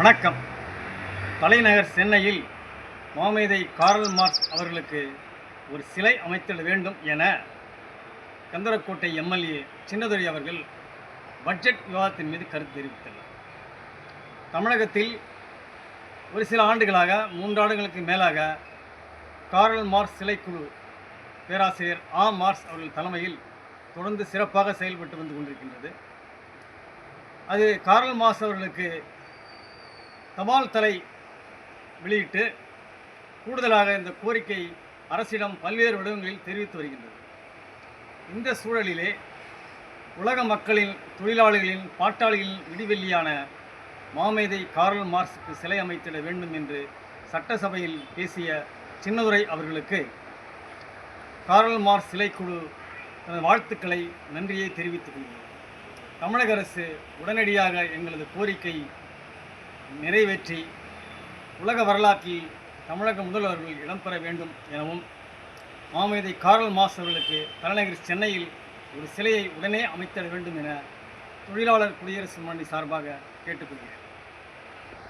வணக்கம். தலைநகர் சென்னையில் மாமேதை கார்ல் மார்க்ஸ் அவர்களுக்கு ஒரு சிலை அமைத்திட வேண்டும் என கந்தரக்கோட்டை எம்எல்ஏ சின்னதுரை அவர்கள் பட்ஜெட் விவாதத்தின் மீது கருத்து தெரிவித்துள்ளார் தமிழகத்தில் ஒரு சில ஆண்டுகளாக மூன்று ஆண்டுகளுக்கு மேலாக கார்ல் மார்க்ஸ் சிலைக்குழு பேராசிரியர் ஆ மார்க்ஸ் அவர்கள் தலைமையில் தொடர்ந்து சிறப்பாக செயல்பட்டு வந்து கொண்டிருக்கின்றது. அது கார்ல் மார்க்ஸ் அவர்களுக்கு தபால் தலை வெளியிட்டு கூடுதலாக இந்த கோரிக்கை அரசிடம் பல்வேறு வடிவங்களில் தெரிவித்து வருகின்றது. இந்த சூழலிலே உலக மக்களின் தொழிலாளிகளின் பாட்டாளிகளின் விடிவெள்ளியான மாமேதை கார்ல் மார்க்ஸுக்கு சிலை அமைத்திட வேண்டும் என்று சட்டசபையில் பேசிய சின்னதுரை அவர்களுக்கு கார்ல் மார்க்ஸ் சிலைக்குழு தனது வாழ்த்துக்களை நன்றியை தெரிவித்துக் கொள்கிறது தமிழக அரசு உடனடியாக எங்களது கோரிக்கை நிறைவேற்றி உலக வரலாற்றில் தமிழக முதல்வர்கள் இடம்பெற வேண்டும் எனவும் மாமேதை காரல் மாஸ் அவர்களுக்கு தலைநகர் சென்னையில் ஒரு சிலையை உடனே அமைத்திட வேண்டும் என தொழிலாளர் குடியரசு முன்னணி சார்பாக கேட்டுக்கொள்கிறேன்.